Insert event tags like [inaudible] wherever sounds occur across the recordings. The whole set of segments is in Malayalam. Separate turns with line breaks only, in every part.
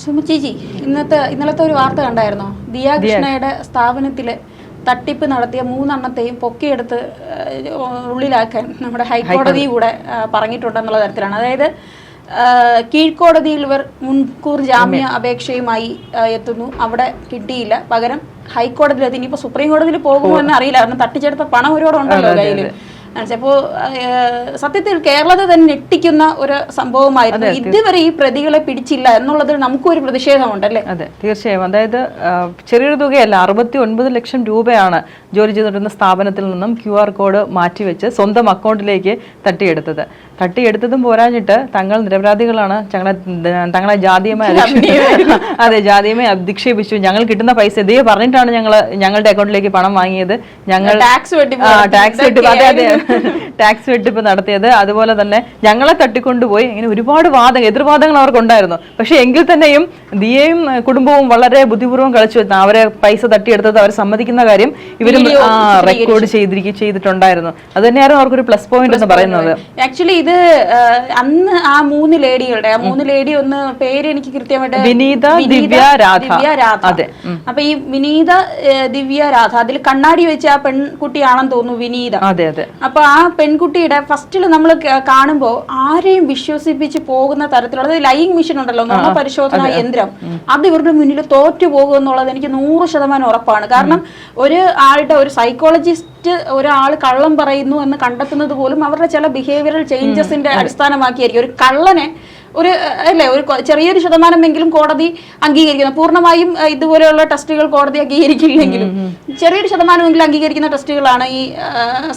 സുമചേച്ചി ഇന്നത്തെ ഇന്നലത്തെ ഒരു വാർത്ത കണ്ടായിരുന്നോ? ദിയാകൃഷ്ണയുടെ സ്ഥാപനത്തിൽ തട്ടിപ്പ് നടത്തിയ മൂന്നെണ്ണത്തെയും പൊക്കിയെടുത്ത് ഉള്ളിലാക്കാൻ നമ്മുടെ ഹൈക്കോടതി കൂടെ പറഞ്ഞിട്ടുണ്ട് പറഞ്ഞിട്ടുണ്ടെന്നുള്ള തരത്തിലാണ്. അതായത് കീഴ്ക്കോടതിയിൽ ഇവർ മുൻകൂർ ജാമ്യ അപേക്ഷയുമായി എത്തുന്നു. അവിടെ കിട്ടിയില്ല. പകരം ഹൈക്കോടതിയിൽ എത്തി ഇനിയിപ്പോ സുപ്രീം കോടതിയിൽ പോകുമോ എന്ന് അറിയില്ല. കാരണം തട്ടിച്ചെടുത്ത പണം ഒരുപാട് ഉണ്ടല്ലോ കയ്യിൽ അപ്പോ സത്യത്തിൽ കേരളത്തെ തന്നെ ഞെട്ടിക്കുന്ന ഒരു സംഭവമായിരുന്നു. ഇതുവരെ ഈ പ്രതികളെ പിടിച്ചില്ല എന്നുള്ളതിൽ നമുക്കൊരു പ്രതിഷേധമുണ്ടല്ലേ?
അതെ തീർച്ചയായും. അതായത് ചെറിയൊരു തുകയല്ല അറുപത്തി ഒൻപത് ലക്ഷം രൂപയാണ് ജോലി ചെയ്തിരുന്ന സ്ഥാപനത്തിൽ നിന്നും ക്യു ആർ കോഡ് മാറ്റിവെച്ച് സ്വന്തം അക്കൗണ്ടിലേക്ക് തട്ടിയെടുത്തത്. തട്ടിയെടുത്തതും പോരാഞ്ഞിട്ട് തങ്ങൾ നിരപരാധികളാണ്. ഞങ്ങളെ തങ്ങളെ ജാതീയമായി അതെ ജാതീയമായി അധിക്ഷേപിച്ചു. ഞങ്ങൾ കിട്ടുന്ന പൈസ ഇതേ പറഞ്ഞിട്ടാണ് ഞങ്ങൾ ഞങ്ങളുടെ അക്കൗണ്ടിലേക്ക് പണം വാങ്ങിയത്. ഞങ്ങൾ
ടാക്സ്
ടാക്സ് വെട്ടിപ്പ് അതെ അതെ. ടാക്സ് [laughs] വെട്ടിപ്പ് നടത്തിയത്. അതുപോലെ തന്നെ ഞങ്ങളെ തട്ടിക്കൊണ്ടുപോയി. ഇങ്ങനെ ഒരുപാട് വാദങ്ങൾ എതിർവാദങ്ങൾ അവർക്കുണ്ടായിരുന്നു. പക്ഷെ എങ്കിൽ തന്നെയും ദിയയും കുടുംബവും വളരെ ബുദ്ധിപൂർവം കളിച്ചു. അവരെ പൈസ തട്ടിയെടുത്തത് അവർ സമ്മതിക്കുന്ന കാര്യം ഇവരും റെക്കോർഡ് ചെയ്തിരിക്കും ചെയ്തിട്ടുണ്ടായിരുന്നു. അത് തന്നെയായിരുന്നു അവർക്കൊരു പ്ലസ് പോയിന്റ് എന്ന് പറയുന്നത്.
ആക്ച്വലി ഇത് അന്ന് ആ മൂന്ന് ലേഡികളുടെ ആ മൂന്ന് ലേഡി ഒന്ന് പേര് എനിക്ക് കൃത്യമായിട്ട്
വിനീത, ദിവ്യ, രാധ.
ദിവ്യ രാധ.
അതെ,
അപ്പൊ ഈ വിനീത ദിവ്യ രാധ അതിൽ കണ്ണാടി വെച്ച് ആ പെൺകുട്ടിയാണെന്ന് തോന്നുന്നു വിനീത.
അതെ അതെ.
അപ്പൊ ആ പെൺകുട്ടിയുടെ ഫസ്റ്റിൽ നമ്മൾ കാണുമ്പോൾ ആരെയും വിശ്വസിപ്പിച്ച് പോകുന്ന തരത്തിലുള്ള ലൈങ് മെഷീൻ ഉണ്ടല്ലോ നമ്മുടെ പരിശോധന യന്ത്രം. അത് ഇവരുടെ മുന്നിൽ തോറ്റു പോകും എന്നുള്ളത് എനിക്ക് നൂറ് ശതമാനം ഉറപ്പാണ്. കാരണം ഒരു ആളുടെ ഒരു സൈക്കോളജിസ്റ്റ് ഒരാൾ കള്ളം പറയുന്നു എന്ന് കണ്ടെത്തുന്നത് പോലും അവരുടെ ചില ബിഹേവിയറൽ ചേഞ്ചസിന്റെ അടിസ്ഥാനമാക്കിയായിരിക്കും. ഒരു കള്ളനെ ഒരു അല്ലേ ഒരു ചെറിയൊരു ശതമാനമെങ്കിലും കോടതി അംഗീകരിക്കുന്നു. പൂർണമായും ഇതുപോലെയുള്ള ടെസ്റ്റുകൾ കോടതി അംഗീകരിക്കില്ലെങ്കിലും ചെറിയൊരു ശതമാനമെങ്കിലും അംഗീകരിക്കുന്ന ടെസ്റ്റുകളാണ് ഈ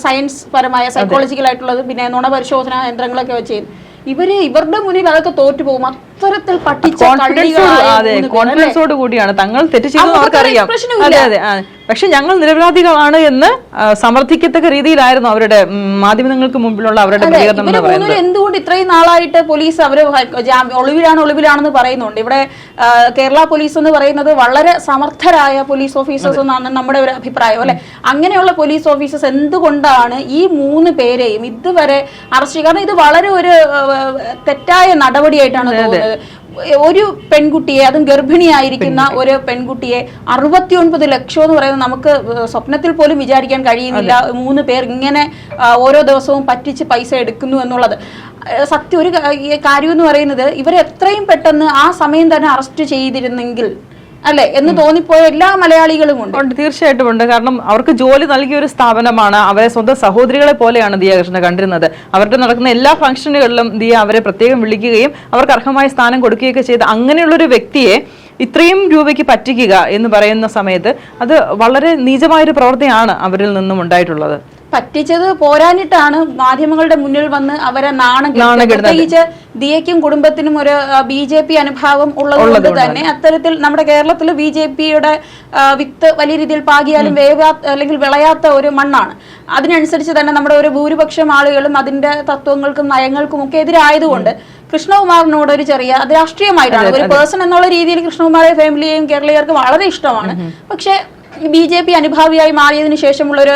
സയൻസ് പരമായ സൈക്കോളജിക്കൽ ആയിട്ടുള്ളത് പിന്നെ നുണ പരിശോധന യന്ത്രങ്ങളൊക്കെ വെച്ച്. ഇവർ ഇവരുടെ മുന്നിൽ അതൊക്കെ തോറ്റുപോകും. അത്തരത്തിൽ
കോൺഫിഡൻസോട് കൂടിയാണ്. തങ്ങൾ തെറ്റ്
അവർക്കൊരു
അവർക്കറിയാം അതെ അതെ പക്ഷെ ഞങ്ങൾ നിരപരാധികളാണ് എന്ന് സമർത്ഥിക്കത്തക്ക രീതിയിലായിരുന്നു അവരുടെ മാധ്യമങ്ങൾക്ക് മുമ്പിലുള്ള അവരുടെ പ്രതികരണം എന്ന് പറയുന്നത്.
എന്തുകൊണ്ട് ഇത്രയും നാളായിട്ട് പോലീസ് അവർ ഒളിവിലാണ് ഒളിവിലാണെന്ന് പറയുന്നുണ്ട്. ഇവിടെ കേരള പോലീസ് എന്ന് പറയുന്നത് വളരെ സമർത്ഥരായ പോലീസ് ഓഫീസേഴ്സ് എന്നാണ് നമ്മുടെ ഒരു അഭിപ്രായം അല്ലെ? അങ്ങനെയുള്ള പോലീസ് ഓഫീസേഴ്സ് എന്തുകൊണ്ടാണ് ഈ മൂന്ന് പേരെയും ഇതുവരെ അറസ്റ്റ് കാരണം ഇത് വളരെ ഒരു തെറ്റായ നടപടിയായിട്ടാണ് തോന്നുന്നത്. ഒരു പെൺകുട്ടിയെ അതും ഗർഭിണിയായിരിക്കുന്ന ഒരു പെൺകുട്ടിയെ അറുപത്തിയൊൻപത് ലക്ഷം എന്ന് പറയുന്നത് നമുക്ക് സ്വപ്നത്തിൽ പോലും വിചാരിക്കാൻ കഴിയുന്നില്ല. മൂന്ന് പേർ ഇങ്ങനെ ഓരോ ദിവസവും പറ്റിച്ച് പൈസ എടുക്കുന്നു എന്നുള്ളത്. സത്യം ഒരു കാര്യം എന്ന് പറയുന്നത് ഇവരെ എത്രയും പെട്ടെന്ന് ആ സമയം തന്നെ അറസ്റ്റ് ചെയ്തിരുന്നെങ്കിൽ അല്ലെ? എന്ന് തോന്നിപ്പോയ എല്ലാ മലയാളികളും ഉണ്ട്.
തീർച്ചയായിട്ടും ഉണ്ട്. കാരണം അവർക്ക് ജോലി നൽകിയ ഒരു സ്ഥാപനമാണ് അവരെ സ്വന്തം സഹോദരികളെ പോലെയാണ് ദിയ കൃഷ്ണ കണ്ടിരുന്നത്. അവരുടെ നടക്കുന്ന എല്ലാ ഫംഗ്ഷനുകളിലും ദിയ അവരെ പ്രത്യേകം വിളിക്കുകയും അവർക്ക് അർഹമായ സ്ഥാനം കൊടുക്കുകയൊക്കെ ചെയ്ത് അങ്ങനെയുള്ളൊരു വ്യക്തിയെ ഇത്രയും രൂപയ്ക്ക് പറ്റിക്കുക എന്ന് പറയുന്ന സമയത്ത് അത് വളരെ നീചമായൊരു പ്രവൃത്തിയാണ് അവരിൽ നിന്നും ഉണ്ടായിട്ടുള്ളത്.
പറ്റിച്ചത് പോരാഞ്ഞിട്ടാണ് മാധ്യമങ്ങളുടെ മുന്നിൽ വന്ന് അവരെ നാണം. പ്രത്യേകിച്ച് ദിയയ്ക്കും കുടുംബത്തിനും ഒരു ബി ജെ പി അനുഭാവം ഉള്ളതുകൊണ്ട് തന്നെ. അത്തരത്തിൽ നമ്മുടെ കേരളത്തിൽ ബി ജെ പിയുടെ വിത്ത് വലിയ രീതിയിൽ പാകിയാലും വേവാ അല്ലെങ്കിൽ വിളയാത്ത ഒരു മണ്ണാണ്. അതിനനുസരിച്ച് തന്നെ നമ്മുടെ ഒരു ഭൂരിപക്ഷം ആളുകളും അതിന്റെ തത്വങ്ങൾക്കും നയങ്ങൾക്കും ഒക്കെ എതിരായതുകൊണ്ട് കൃഷ്ണകുമാറിനോട് ഒരു ചെറിയ അത് രാഷ്ട്രീയമായിട്ടാണ്. ഒരു പേഴ്സൺ എന്നുള്ള രീതിയിൽ കൃഷ്ണകുമാറെ ഫാമിലിയെയും കേരളീയർക്ക് വളരെ ഇഷ്ടമാണ്. പക്ഷേ ബി ജെ പി അനുഭാവിയായി മാറിയതിനു ശേഷമുള്ള ഒരു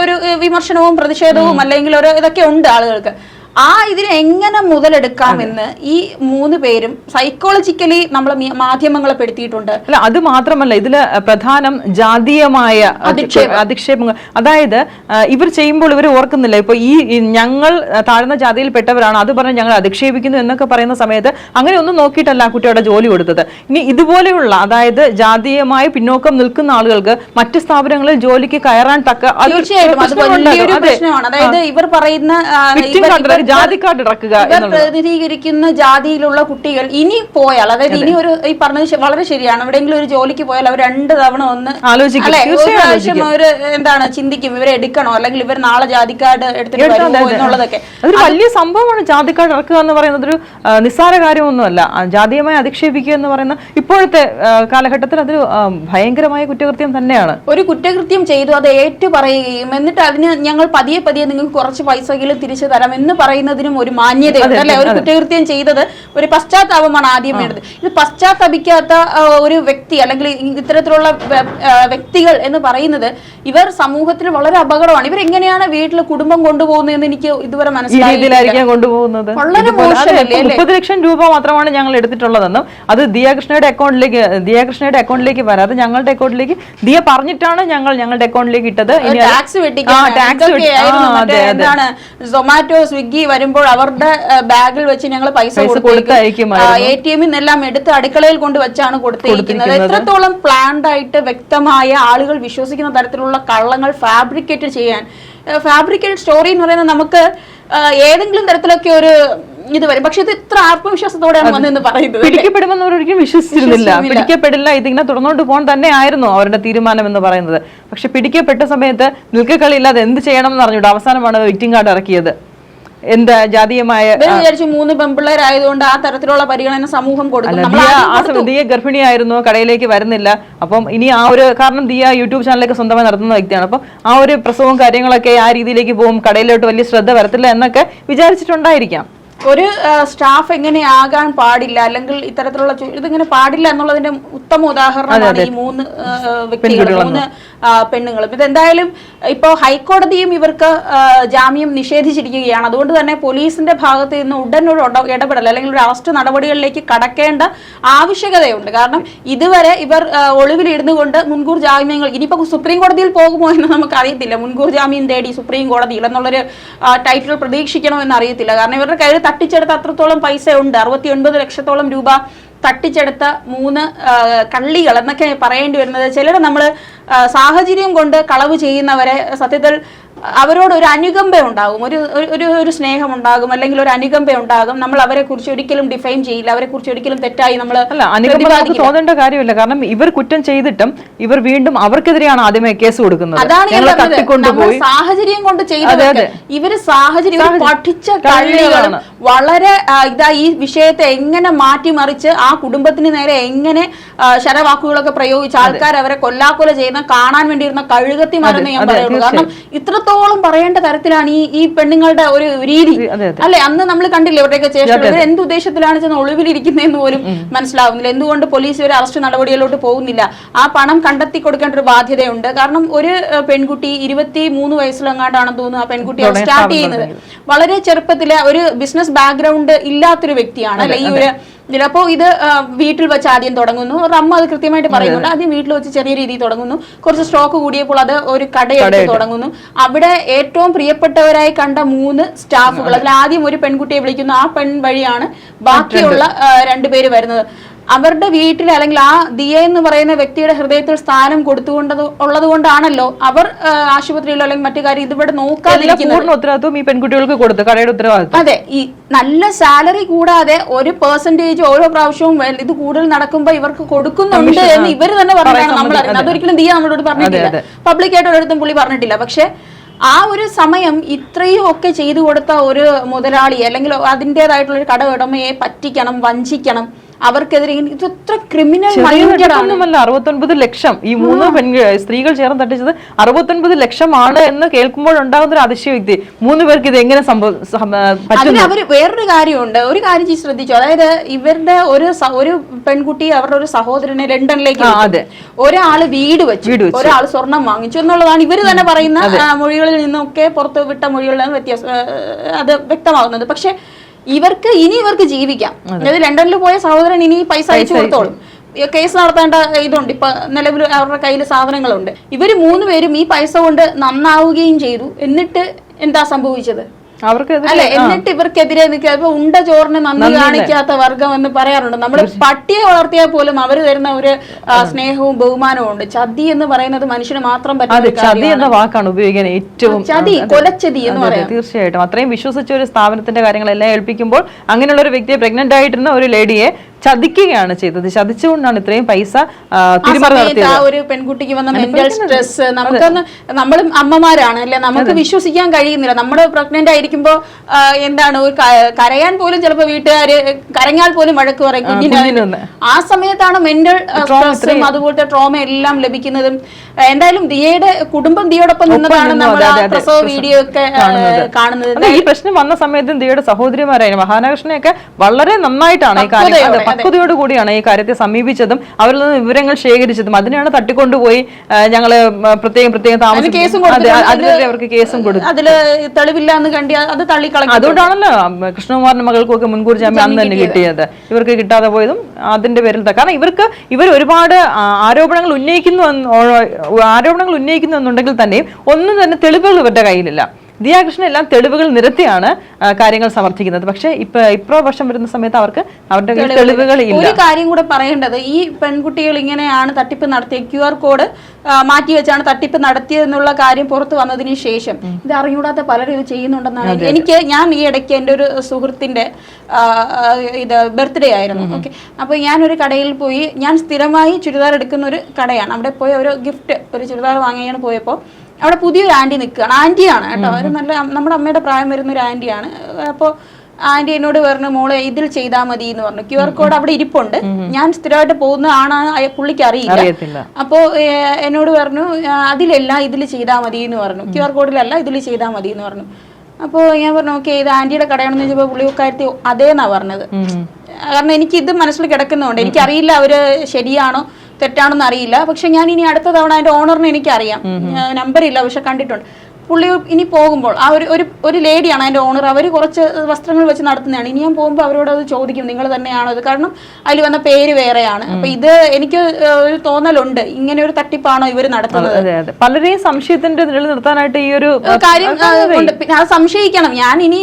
ഒരു- വിമർശനവും പ്രതിഷേധവും അല്ലെങ്കിൽ ഒരു ഇതൊക്കെ ഉണ്ട് ആളുകൾക്ക്. ആ ഇതിനെ എങ്ങനെ മുതലെടുക്കാമെന്ന് ഈ മൂന്ന് പേരും സൈക്കോളജിക്കലി നമ്മൾ മാധ്യമങ്ങളെ പെടുത്തിയിട്ടുണ്ട്.
അല്ല അത് മാത്രമല്ല ഇതിൽ പ്രധാനം ജാതീയമായ
അധിക്ഷേപം.
അധിക്ഷേപങ്ങൾ. അതായത് ഇവർ ചെയ്യുമ്പോൾ ഇവർ ഓർക്കുന്നില്ല. ഇപ്പൊ ഈ ഞങ്ങൾ താഴ്ന്ന ജാതിയിൽപ്പെട്ടവരാണ് അത് പറഞ്ഞ് ഞങ്ങൾ അധിക്ഷേപിക്കുന്നു എന്നൊക്കെ പറയുന്ന സമയത്ത് അങ്ങനെ ഒന്നും നോക്കിയിട്ടല്ല ആ കുട്ടിയുടെ ജോലി കൊടുത്തത്. ഇനി ഇതുപോലെയുള്ള അതായത് ജാതീയമായി പിന്നോക്കം നിൽക്കുന്ന ആളുകൾക്ക് മറ്റ് സ്ഥാപനങ്ങളിൽ ജോലിക്ക് കയറാൻ തക്ക
തീർച്ചയായിട്ടും. അതായത് ഇവർ പറയുന്ന ആ,
Victim
ഇവർ-
കണ്ടത്
ഇവർ-
ജാതി കാർഡ് ഇറക്കുക
പ്രതിനിധീകരിക്കുന്ന ജാതിയിലുള്ള കുട്ടികൾ ഇനി പോയാൽ അതായത് ഇനി ഒരു ഈ പറഞ്ഞത് വളരെ ശരിയാണ്. എവിടെയെങ്കിലും ഒരു ജോലിക്ക് പോയാൽ അവർ രണ്ട് തവണ ഒന്ന്
ആലോചിക്കും.
ഒരു എന്താണ് ചിന്തിക്കും ഇവരെ എടുക്കണോ? അല്ലെങ്കിൽ ഇവർ നാളെ ജാതിക്കാർഡ് എടുത്തിട്ട്. എന്നുള്ളതൊക്കെ.
അതൊരു വലിയ സംഭവമാണ് ജാതി കാർഡ് ഇറക്കുക എന്ന് പറയുന്നത്. ഒരു നിസ്സാര കാര്യമൊന്നുമല്ല. ജാതീയമായി അധിക്ഷേപിക്കുക എന്ന് പറയുന്ന ഇപ്പോഴത്തെ കാലഘട്ടത്തിൽ അതൊരു ഭയങ്കരമായ കുറ്റകൃത്യം തന്നെയാണ്.
ഒരു കുറ്റകൃത്യം ചെയ്തു അത് ഏറ്റു പറയുകയും എന്നിട്ട് അതിന് ഞങ്ങൾ പതിയെ പതിയെ നിങ്ങൾക്ക് കുറച്ച് പൈസകളും തിരിച്ചു തരാം എന്ന് പറയുന്നതിനും ഒരു മാന്യതയുണ്ട് അല്ലെ? ഒരു കുറ്റകൃത്യം ചെയ്തത് ഒരു പശ്ചാത്താപമാണ് ആദ്യം വേണ്ടത്. ഇത് പശ്ചാത്തപിക്കാത്ത ഒരു വ്യക്തി അല്ലെങ്കിൽ ഇത്തരത്തിലുള്ള വ്യക്തികൾ എന്ന് പറയുന്നത് ഇവർ സമൂഹത്തിൽ വളരെ അപകടമാണ് ഇവർ എങ്ങനെയാണ് വീട്ടിൽ കുടുംബം കൊണ്ടുപോകുന്നതെന്ന് എനിക്ക് ഇതുവരെ
ഈ
മനസ്സിലായില്ല
കൊണ്ടുപോകുന്നത്? മുപ്പത് ലക്ഷം രൂപ മാത്രമാണ് ഞങ്ങൾ എടുത്തിട്ടുള്ളതെന്നും അത് ദിയാകൃഷ്ണയുടെ അക്കൗണ്ടിലേക്ക് ദിയാകൃഷ്ണയുടെ അക്കൗണ്ടിലേക്ക് വരാതെ ഞങ്ങളുടെ അക്കൗണ്ടിലേക്ക് ദിയ പറഞ്ഞിട്ടാണ് ഞങ്ങൾ ഞങ്ങളുടെ അക്കൗണ്ടിലേക്ക് ഇട്ടത്
ടാക്സ്. എന്താണ് സൊമാറ്റോ സ്വിഗ്ഗി വരുമ്പോൾ അവരുടെ ബാഗിൽ വെച്ച് ഞങ്ങൾ പൈസ
കൊടുത്തയക്കുമായിരുന്നു.
എ ടി എമ്മിൽ നിന്നെല്ലാം എടുത്ത് അടുക്കളയിൽ കൊണ്ട് വെച്ചാണ് കൊടുത്തിരിക്കുന്നത്
കൊടുത്തിരിക്കുന്നത്.
എത്രത്തോളം പ്ലാൻഡ് ആയിട്ട് വ്യക്തമായ ആളുകൾ വിശ്വസിക്കുന്ന തരത്തിലുള്ള കള്ളങ്ങൾ ഫാബ്രിക്കേറ്റ് ചെയ്യാൻ. ഫാബ്രിക്കേറ്റഡ് സ്റ്റോറി എന്ന് പറയുന്നത് നമുക്ക് ഏതെങ്കിലും തരത്തിലൊക്കെ ഒരു ഇത് വരും. പക്ഷെ ഇത് ഇത്ര ആത്മവിശ്വാസത്തോടെയാണ് വന്നെന്ന് പറയുന്നത്
പിടിക്കപ്പെടുമെന്ന് ഒരിക്കലും വിശ്വസിച്ചിരുന്നില്ല.
വിശ്വസിച്ചിരുന്നില്ല.
പിടിക്കപ്പെടില്ല ഇതിങ്ങനെ തുടർന്നുകൊണ്ട് പോകാൻ തന്നെ ആയിരുന്നു അവരുടെ തീരുമാനം എന്ന് പറയുന്നത്. പക്ഷെ പിടിക്കപ്പെട്ട സമയത്ത് നിൽക്കക്കളി ഇല്ലാതെ എന്ത് ചെയ്യണം എന്ന് അറിഞ്ഞൂടാ അവസാനമാണ് വെയിറ്റിംഗ് കാർഡ് ഇറക്കിയത്. എന്താ ജാതീയമായ
വിചാരിച്ചു മൂന്ന് പെമ്പിള്ളേരായതുകൊണ്ട് ആ തരത്തിലുള്ള പരിഗണന സമൂഹം കൊടുക്കും.
ആ ദിയ ഗർഭിണിയായിരുന്നു കടയിലേക്ക് വരുന്നില്ല. അപ്പം ഇനി ആ ഒരു കാരണം ദിയ യൂട്യൂബ് ചാനലൊക്കെ സ്വന്തമായി നടത്തുന്ന വ്യക്തിയാണ്. അപ്പം ആ ഒരു പ്രസവവും കാര്യങ്ങളൊക്കെ ആ രീതിയിലേക്ക് പോകും. കടയിലോട്ട് വലിയ ശ്രദ്ധ വരത്തില്ല എന്നൊക്കെ വിചാരിച്ചിട്ടുണ്ടായിരിക്കാം.
ഒരു സ്റ്റാഫ് എങ്ങനെ ആകാൻ പാടില്ല അല്ലെങ്കിൽ ഇത്തരത്തിലുള്ള ഇതിങ്ങനെ പാടില്ല എന്നുള്ളതിന്റെ ഉത്തമ ഉദാഹരണമാണ് ഈ മൂന്ന് വ്യക്തികളും വ്യക്തികൾ മൂന്ന് പെണ്ണുങ്ങളും. ഇതെന്തായാലും ഇപ്പോ ഹൈക്കോടതിയും ഇവർക്ക് ജാമ്യം നിഷേധിച്ചിരിക്കുകയാണ്. അതുകൊണ്ട് തന്നെ പോലീസിന്റെ ഭാഗത്ത് നിന്ന് ഉടൻ ഒരു ഇടപെടൽ അല്ലെങ്കിൽ ഒരു അറസ്റ്റ് നടപടികളിലേക്ക് കടക്കേണ്ട ആവശ്യകതയുണ്ട്. കാരണം ഇതുവരെ ഇവർ ഒളിവിലിരുന്നു കൊണ്ട് മുൻകൂർ ജാമ്യങ്ങൾ ഇനിയിപ്പോ സുപ്രീം കോടതിയിൽ പോകുമോ എന്ന് നമുക്ക് അറിയത്തില്ല മുൻകൂർ ജാമ്യം തേടി സുപ്രീം കോടതിയിൽ എന്നുള്ളൊരു ടൈറ്റിൽ പ്രതീക്ഷിക്കണോ എന്ന് അറിയത്തില്ല കാരണം ഇവരുടെ കയ്യിൽ തട്ടിച്ചെടുത്ത അത്രത്തോളം പൈസ ഉണ്ട് അറുപത്തി ഒൻപത് ലക്ഷത്തോളം രൂപ തട്ടിച്ചെടുത്ത മൂന്ന് കള്ളികൾ എന്നൊക്കെ പറയേണ്ടി വരുന്നത്. ചിലർ നമ്മൾ സാഹചര്യം കൊണ്ട് കളവ് ചെയ്യുന്നവരെ സത്യത്തിൽ അവരോട് ഒരു അനുകമ്പ ഉണ്ടാകും. ഒരു ഒരു- ഒരു സ്നേഹം ഉണ്ടാകും. അല്ലെങ്കിൽ ഒരു അനുകമ്പ ഉണ്ടാകും. നമ്മൾ അവരെ കുറിച്ച് ഒരിക്കലും ഡിഫൈൻ ചെയ്യില്ല. അവരെ കുറിച്ച് ഒരിക്കലും തെറ്റായി നമ്മൾ
തോന്നേണ്ട കാര്യമില്ല. കാരണം ഇവർ കുറ്റം ചെയ്തിട്ടും ഇവർ വീണ്ടും അവർക്കെതിരെയാണ് ആദ്യമേ കേസ് കൊടുക്കുന്നത്.
അതാണ് സാഹചര്യം കൊണ്ട്
ചെയ്തത്
ഇവർ സാഹചര്യം പഠിച്ച കള്ളികളും വളരെ ഇതാ ഈ വിഷയത്തെ എങ്ങനെ മാറ്റിമറിച്ച് ആ കുടുംബത്തിന് നേരെ എങ്ങനെ ശരവാക്കുകളൊക്കെ പ്രയോഗിച്ച് ആൾക്കാർ അവരെ കൊല്ലാക്കൊല ചെയ്യുന്ന കാണാൻ വേണ്ടിയിരുന്ന കഴുകത്തിമാരെന്ന് ഞാൻ
പറയുന്നത്
പറയുള്ളൂ. കാരണം ഇത്രത്തോളം പറയേണ്ട തരത്തിലാണ് ഈ ഈ പെണ്ണുങ്ങളുടെ ഒരു രീതി. അല്ലെ? അന്ന് നമ്മൾ കണ്ടില്ലേ ഇവരുടെയൊക്കെ ചേഷ്ട ഇവർ എന്ത് ഉദ്ദേശത്തിലാണ് ചെന്ന് ഒളിവിലിരിക്കുന്നതെന്ന് പോലും മനസ്സിലാവുന്നില്ല. എന്തുകൊണ്ട് പോലീസ് ഒരു അറസ്റ്റ് നടപടികളിലോട്ട് പോകുന്നില്ല? ആ പണം കണ്ടെത്തി കൊടുക്കേണ്ട ഒരു ബാധ്യതയുണ്ട്. കാരണം ഒരു പെൺകുട്ടി ഇരുപത്തി മൂന്ന് വയസ്സിലെങ്ങാണ്ടാണെന്ന് തോന്നുന്നു ആ പെൺകുട്ടി സ്റ്റാർട്ട് ചെയ്യുന്നത്. വളരെ ചെറുപ്പത്തിലെ ഒരു ബിസിനസ് ബാക്ക്ഗ്രൗണ്ട് ഇല്ലാത്തൊരു വ്യക്തിയാണ്. അല്ലെ? ഈ ഒരു ഇതിൽ അപ്പോൾ ഇത് വീട്ടിൽ വെച്ച് ആദ്യം തുടങ്ങുന്നു. റമ്മ അമ്മ അത് കൃത്യമായിട്ട് പറയുന്നുണ്ട്. ആദ്യം വീട്ടിൽ വെച്ച് ചെറിയ രീതിയിൽ തുടങ്ങുന്നു. കുറച്ച് സ്റ്റോക്ക് കൂടിയപ്പോൾ അത് ഒരു കടയായിട്ട് തുടങ്ങുന്നു. അവിടെ ഏറ്റവും പ്രിയപ്പെട്ടവരായി കണ്ട മൂന്ന് സ്റ്റാഫുകൾ. അതിൽ ആദ്യം ഒരു പെൺകുട്ടിയെ വിളിക്കുന്നു. ആ പെൺ വഴിയാണ് ബാക്കിയുള്ള രണ്ടുപേര് വരുന്നത്. അവരുടെ വീട്ടിൽ അല്ലെങ്കിൽ ആ ദിയ എന്ന് പറയുന്ന വ്യക്തിയുടെ ഹൃദയത്തിൽ സ്ഥാനം കൊടുത്തുകൊണ്ടത് ഉള്ളത് കൊണ്ടാണല്ലോ അവർ ആശുപത്രിയിലോ അല്ലെങ്കിൽ മറ്റു കാര്യം ഇതിവിടെ നോക്കാതിരിക്കുന്നത്.
ഉത്തരവാദിത്വം ഈ പെൺകുട്ടികൾക്ക് കൊടുത്തു കടയുടെ ഉത്തരവാദിത്വം.
അതെ ഈ നല്ല സാലറി കൂടാതെ ഒരു പെർസെന്റേജ് ഓരോ പ്രാവശ്യവും ഇത് കൂടുതൽ നടക്കുമ്പോ ഇവർക്ക് കൊടുക്കുന്നുണ്ട് എന്ന് ഇവർ തന്നെ പറഞ്ഞാണ് നമ്മൾ അറിയുന്നത് അതൊരിക്കലും ദിയ നമ്മളോട് പറഞ്ഞിട്ടില്ല. പബ്ലിക്കായിട്ട് ഒരിടത്തും പുള്ളി പറഞ്ഞിട്ടില്ല. പക്ഷെ ആ ഒരു സമയം ഇത്രയും ഒക്കെ ചെയ്തു കൊടുത്ത ഒരു മുതലാളി അല്ലെങ്കിൽ അതിന്റെതായിട്ടുള്ള ഒരു കട ഉടമയെ പറ്റിക്കണം വഞ്ചിക്കണം അവർക്കെതിരെ ഇത് ക്രിമിനൽ മൈൻഡഡ് ആണ്.
അറുപത്തൊൻപത് ലക്ഷം. ഈ മൂന്ന് പെൺ സ്ത്രീകൾ ചേർന്ന് തട്ടിച്ചത് അറുപത്തൊൻപത് ലക്ഷമാണ് എന്ന് കേൾക്കുമ്പോൾ ഉണ്ടാകുന്ന ഒരു അതിശയോക്തി മൂന്ന് പേർക്ക് ഇത് എങ്ങനെ സംഭവം
അവർ വേറൊരു കാര്യമുണ്ട്. ഒരു കാര്യം ശ്രദ്ധിച്ചു. അതായത് ഇവരുടെ ഒരു ഒരു പെൺകുട്ടി അവരുടെ ഒരു സഹോദരനെ ലണ്ടനിലേക്ക്
അതെ.
ഒരാൾ വീട് വെച്ചു.
വീട് വെച്ചു.
ഒരാൾ സ്വർണം വാങ്ങിച്ചു എന്നുള്ളതാണ് ഇവർ തന്നെ പറയുന്ന മൊഴികളിൽ നിന്നൊക്കെ പുറത്ത് വിട്ട മൊഴികളിൽ വ്യത്യാസം അത് വ്യക്തമാകുന്നത്. പക്ഷെ ഇവർക്ക് ഇനി ഇവർക്ക് ജീവിക്കാം. അതായത് ലണ്ടനിൽ പോയ സഹോദരൻ ഇനി പൈസ അയച്ചു കൊടുത്തോളും. കേസ് നടത്തേണ്ട ഇതുണ്ട്. ഇപ്പൊ നിലവിൽ അവരുടെ കയ്യിൽ സാധനങ്ങളുണ്ട്. ഇവർ മൂന്ന് പേരും ഈ പൈസ കൊണ്ട് നന്നാവുകയും ചെയ്തു. എന്നിട്ട് എന്താ സംഭവിച്ചത്?
അവർക്ക്
അല്ലെ എന്നിട്ട് ഇവർക്കെതിരെ നിൽക്കുക. ഉണ്ട ചോറിന് നന്ദി കാണിക്കാത്ത വർഗം എന്ന് പറയാറുണ്ട്. നമ്മൾ പട്ടിയെ വളർത്തിയാൽ പോലും അവർ തരുന്ന ഒരു സ്നേഹവും ബഹുമാനവും ഉണ്ട്. ചതി എന്ന് പറയുന്നത് മനുഷ്യന് മാത്രം പറ്റുന്ന
ചതി എന്ന വാക്കാണ് ഉപയോഗിക്കാൻ ഏറ്റവും
ചതി കൊലച്ചതി എന്ന്
പറയുന്നത്
പറയാം.
തീർച്ചയായിട്ടും. അത്രയും വിശ്വസിച്ച ഒരു സ്ഥാപനത്തിന്റെ കാര്യങ്ങളെല്ലാം ഏൽപ്പിക്കുമ്പോൾ അങ്ങനെയുള്ള ഒരു വ്യക്തിയെ പ്രഗ്നന്റ് ആയിട്ടിരുന്ന ഒരു ലേഡിയെ ചതിക്കുകയാണ് ചെയ്തത്. ചതിച്ചുകൊണ്ടാണ് ഇത്രയും പൈസ
ഒരു പെൺകുട്ടിക്ക് വന്ന മെന്റൽ സ്ട്രെസ് നമുക്കൊന്ന് നമ്മളും അമ്മമാരാണ് അല്ലെ? നമുക്ക് വിശ്വസിക്കാൻ കഴിയുന്നില്ല. നമ്മൾ പ്രഗ്നന്റ് ആയിരിക്കുമ്പോ എന്താണ് ഒരു കരയാൻ പോലും ചിലപ്പോ വീട്ടുകാര് കരഞ്ഞാൽ പോലും വഴക്ക് പറയും കുഞ്ഞിന്. ആ സമയത്താണ് മെന്റൽ സ്ട്രെസ്സും അതുപോലത്തെ ട്രോമ എല്ലാം ലഭിക്കുന്നതും. എന്തായാലും ദിയയുടെ കുടുംബം ദിയോടൊപ്പം നിന്നതാണ് നമ്മൾ. പ്രസവ വീഡിയോ ഒക്കെ കാണുന്നത്.
ഈ പ്രശ്നം വന്ന സമയത്തും ദിയയുടെ സഹോദരിമാരായിരുന്നു. മഹാനകൃഷ്ണയൊക്കെ വളരെ നന്നായിട്ടാണ് ഈ കാര്യം
പക്വതയോടെ,
കൂടിയാണ് ഈ കാര്യത്തെ സമീപിച്ചതും അവരിൽ നിന്ന് വിവരങ്ങൾ ശേഖരിച്ചതും. അതിനെയാണ് തട്ടിക്കൊണ്ടുപോയി ഞങ്ങൾ പ്രത്യേകം പ്രത്യേകം താമസിക്കും അതെ അതിനെതിരെ അവർക്ക് കേസും കൊടുത്തു.
അതിൽ തെളിവില്ല എന്ന് കണ്ടി അത് തള്ളിക്കളഞ്ഞു
അതുകൊണ്ടാണല്ലോ കൃഷ്ണകുമാറിന്റെ മകൾക്കൊക്കെ മുൻകൂർ ജാമ്യം അന്ന് തന്നെ കിട്ടിയത്. ഇവർക്ക് കിട്ടാതെ പോയതും അതിന്റെ പേരിൽ കാരണം ഇവർക്ക് ഇവർ ഒരുപാട് ആരോപണങ്ങൾ ഉന്നയിക്കുന്നു ആരോപണങ്ങൾ ഉന്നയിക്കുന്നു എന്നുണ്ടെങ്കിൽ തന്നെയും ഒന്നും തന്നെ തെളിവുകൾ ഇവരുടെ കയ്യിലില്ല. ദിയാകൃഷ്ണൻ എല്ലാം തെളിവുകൾ നിരത്തിയാണ് കാര്യങ്ങൾ സമർത്ഥിക്കുന്നത്. പക്ഷേ ഇപ്പൊ ഇപ്രോ വർഷം വരുന്ന സമയത്ത് അവർക്ക് അവരുടെ തെളിവുകൾ ഇല്ല.
ഒരു കാര്യം കൂടെ പറയേണ്ടത് ഈ പെൺകുട്ടികൾ ഇങ്ങനെയാണ് തട്ടിപ്പ് നടത്തിയ ക്യു ആർ കോഡ് മാറ്റി വെച്ചാണ് തട്ടിപ്പ് നടത്തിയതെന്നുള്ള കാര്യം പുറത്തു വന്നതിന് ശേഷം. ഇത് അറിഞ്ഞൂടാത്ത പലരും ഇത് ചെയ്യുന്നുണ്ടെന്നാണ്. എനിക്ക് ഞാൻ ഈ ഇടയ്ക്ക് എന്റെ ഒരു സുഹൃത്തിന്റെ ഇത് ബർത്ത്ഡേ ആയിരുന്നു. ഓക്കെ. അപ്പോൾ ഞാനൊരു കടയിൽ പോയി ഞാൻ സ്ഥിരമായി ചുരിദാർ എടുക്കുന്ന ഒരു കടയാണ്. അവിടെ പോയി ഒരു ഗിഫ്റ്റ് ഒരു ചുരിദാർ വാങ്ങിയാണ് പോയപ്പോൾ അവിടെ പുതിയൊരു ആന്റി നിൽക്കുകയാണ്. ആന്റിയാണ് കേട്ടോ. ഒരു നല്ല നമ്മുടെ അമ്മയുടെ പ്രായം വരുന്ന ഒരു ആന്റിയാണ് അപ്പോൾ ആന്റി എന്നോട് പറഞ്ഞു മോളെ ഇതിൽ ചെയ്താൽ മതി എന്ന് പറഞ്ഞു. ക്യു ആർ കോഡ് അവിടെ ഇരിപ്പുണ്ട്. ഞാൻ സ്ഥിരമായിട്ട് പോകുന്ന ആണാണ് പുള്ളിക്ക് അറിയില്ല. അപ്പോ എന്നോട് പറഞ്ഞു അതിലല്ല ഇതിൽ ചെയ്താൽ മതി എന്ന് പറഞ്ഞു. ക്യു ആർ കോഡിലല്ല ഇതിൽ ചെയ്താൽ മതി എന്ന് പറഞ്ഞു. അപ്പോൾ ഞാൻ പറഞ്ഞു ഓക്കെ ഇത് ആന്റിയുടെ കടയാണെന്ന് ചോദിച്ചപ്പോൾ പുള്ളിക്കാരത്തി അതേന്നാ പറഞ്ഞത്? കാരണം എനിക്ക് ഇത് മനസ്സിൽ കിടക്കുന്നതുകൊണ്ട് എനിക്കറിയില്ല അവർ ശരിയാണോ. തെറ്റാണെന്ന് അറിയില്ല. പക്ഷെ ഞാൻ ഇനി അടുത്ത തവണ അതിന്റെ ഓണറിനെ എനിക്കറിയാം. നമ്പർ ഇല്ല പക്ഷെ കണ്ടിട്ടുണ്ട്. പുള്ളി ഇനി പോകുമ്പോൾ ആ ഒരു ഒരു ഒരു ലേഡിയാണ് അതിന്റെ ഓണർ അവർ കുറച്ച് വസ്ത്രങ്ങൾ വെച്ച് നടത്തുന്നതാണ്. ഇനി ഞാൻ പോകുമ്പോൾ അവരോട് അത് ചോദിക്കും നിങ്ങൾ തന്നെയാണോ അത് കാരണം അതിൽ വന്ന പേര് വേറെയാണ്. അപ്പൊ ഇത് എനിക്ക് ഒരു തോന്നലുണ്ട്. ഇങ്ങനെ ഒരു തട്ടിപ്പാണോ ഇവർ നടത്തുന്നത്?
പലരെയും സംശയത്തിന്റെ നിലനിർത്താനായിട്ട് ഈ ഒരു
കാര്യം പിന്നെ അത് സംശയിക്കണം. ഞാൻ ഇനി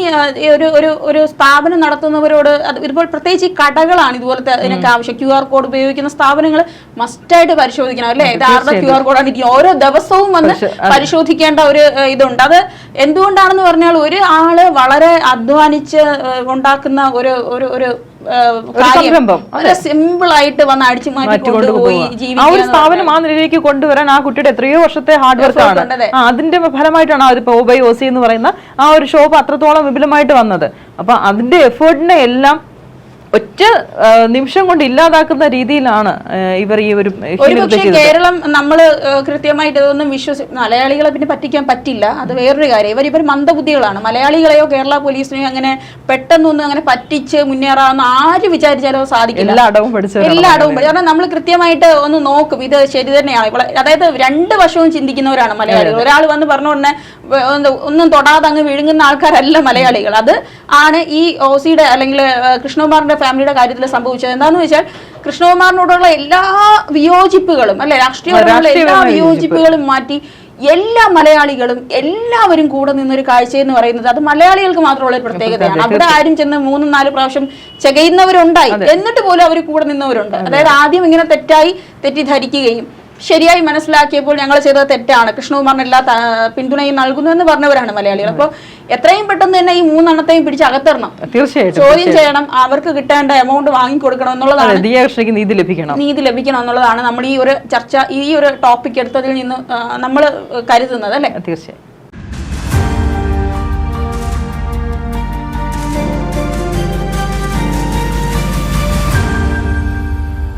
ഒരു ഒരു ഒരു സ്ഥാപനം നടത്തുന്നവരോട് ഇതുപോലെ പ്രത്യേകിച്ച് ഈ കടകളാണ് ഇതുപോലത്തെ ഇതിനൊക്കെ ആവശ്യം. ക്യു ആർ കോഡ് ഉപയോഗിക്കുന്ന സ്ഥാപനങ്ങൾ മസ്റ്റായിട്ട് പരിശോധിക്കണം അല്ലേ? ഇത് ആരുടെ ക്യു ആർ കോഡാണ് ഓരോ ദിവസവും വന്ന് പരിശോധിക്കേണ്ട ഒരു ഇതുണ്ട്. അത് എന്തുകൊണ്ടാണെന്ന് പറഞ്ഞാൽ ഒരു ആൾ വളരെ അധ്വാനിച്ച് ഉണ്ടാക്കുന്ന ഒരു ഒരു ഒരു സിമ്പിൾ ആയിട്ട് വന്ന് അടിച്ചു മാറ്റി
മാറ്റിക്കൊണ്ട്
കൊണ്ടുപോയി.
ആ ഒരു സ്ഥാപനം ആ നിലയിലേക്ക് കൊണ്ടുവരാൻ ആ കുട്ടിയുടെ എത്രയോ വർഷത്തെ ഹാർഡ് വർക്ക് ആണ്. അതിന്റെ ഫലമായിട്ടാണ് അതിപ്പോ ഒബൈ ഓസി എന്ന് പറയുന്ന ആ ഒരു ഷോപ്പ് അത്രത്തോളം വിപുലമായിട്ട് വന്നത്. അപ്പൊ അതിന്റെ എഫേർട്ടിനെ എല്ലാം ഒറ്റ നിമിഷം കൊണ്ട് ഇല്ലാതാക്കുന്ന രീതിയിലാണ് ഇവർ ഈ ഒരു
കേരളം നമ്മൾ കൃത്യമായിട്ട് ഇതൊന്നും വിശ്വസി മലയാളികളെ പിന്നെ പറ്റിക്കാൻ പറ്റില്ല. അത് വേറൊരു കാര്യം. ഇവർ ഇവർ മന്ദബുദ്ധികളാണ്. മലയാളികളെയോ കേരള പോലീസിനെയോ അങ്ങനെ പെട്ടെന്നൊന്നും അങ്ങനെ പറ്റിച്ച് മുന്നേറാമെന്ന് ആര് വിചാരിച്ചാലോ സാധിക്കില്ല.
എല്ലാ അടവും പഠിച്ചു
കാരണം നമ്മൾ കൃത്യമായിട്ട് ഒന്ന് നോക്കും. ഇത് ശരി തന്നെയാണ്. അതായത് രണ്ട് വശവും ചിന്തിക്കുന്നവരാണ് മലയാളികൾ. ഒരാൾ വന്ന് പറഞ്ഞ ഉടനെ ഒന്നും തൊടാതെ അങ്ങ് വിഴുങ്ങുന്ന ആൾക്കാരല്ല മലയാളികൾ. അത് ആണ് ഈ ഓസിയുടെ അല്ലെങ്കിൽ കൃഷ്ണകുമാറിന്റെ ഫാമിലിയുടെ കാര്യത്തിൽ സംഭവിച്ചത് എന്താന്ന് വെച്ചാൽ കൃഷ്ണകുമാറിനോടുള്ള എല്ലാ വിയോജിപ്പുകളും അല്ലെ? രാഷ്ട്രീയപരമുള്ള എല്ലാ
രാഷ്ട്രീയപരമായ
വിയോജിപ്പുകളും മാറ്റി എല്ലാ മലയാളികളും എല്ലാവരും കൂടെ നിന്നൊരു കാഴ്ച എന്ന് പറയുന്നത് അത് മലയാളികൾക്ക് മാത്രമുള്ള ഒരു പ്രത്യേകതയാണ്. അവിടെ ആരും ചെന്ന് മൂന്നും നാല് പ്രാവശ്യം ചകയുന്നവരുണ്ടായി. എന്നിട്ട് പോലും അവർ കൂടെ നിന്നവരുണ്ട്. അതായത് ആദ്യം ഇങ്ങനെ തെറ്റായി തെറ്റിദ്ധരിക്കുകയും ശരിയായി മനസ്സിലാക്കിയപ്പോൾ ഞങ്ങൾ ചെയ്തത് തെറ്റാണ്. കൃഷ്ണകുമാറിന് എല്ലാ പിന്തുണയും നൽകുന്നു എന്ന് പറഞ്ഞവരാണ് മലയാളികൾ. അപ്പോൾ എത്രയും പെട്ടെന്ന് തന്നെ ഈ മൂന്നെണ്ണത്തെയും പിടിച്ച് അകത്തരണം
തീർച്ചയായിട്ടും
ചോദ്യം ചെയ്യണം അവർക്ക് കിട്ടേണ്ട എമൗണ്ട് വാങ്ങിക്കൊടുക്കണം എന്നുള്ളതാണ്.
നീതി ലഭിക്കണം.
നീതി ലഭിക്കണം എന്നുള്ളതാണ് നമ്മൾ ഈ ഒരു ചർച്ച ഈ ഒരു ടോപ്പിക് എടുത്തതിൽ നിന്ന് നമ്മൾ കരുതുന്നത് അല്ലെ?
തീർച്ചയായും